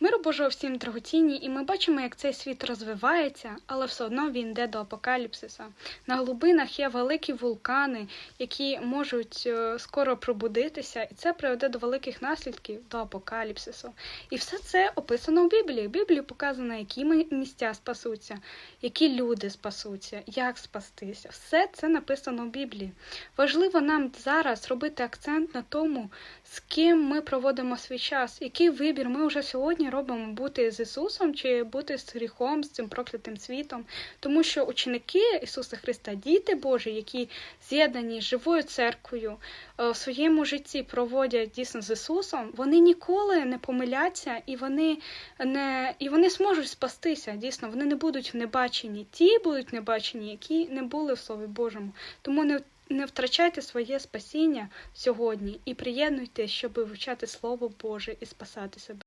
Миру Божого всім дорогоцінні, і ми бачимо, як цей світ розвивається, але все одно він йде до апокаліпсиса. На глибинах є великі вулкани, які можуть е, скоро пробудитися, і це приведе до великих наслідків до апокаліпсису. І все це описано в Біблії. В Біблії показано, які місця спасуться, які люди спасуться, як спастися. Все це написано в Біблії. Важливо нам зараз робити акцент на тому, з ким ми проводимо свій час, який вибір ми вже сьогодні робимо бути з Ісусом чи бути з гріхом, з цим проклятим світом. Тому що ученики Ісуса Христа, діти Божі, які з'єднані з живою церквою, е, в своєму житті проводять дійсно з Ісусом, вони ніколи не помиляться і вони не і вони зможуть спастися. Дійсно, вони не будуть небачені. Ті будуть небачені, які не були в Слові Божому. Тому не не втрачайте своє спасіння сьогодні і приєднуйтесь, щоб вивчати Слово Боже і спасати себе.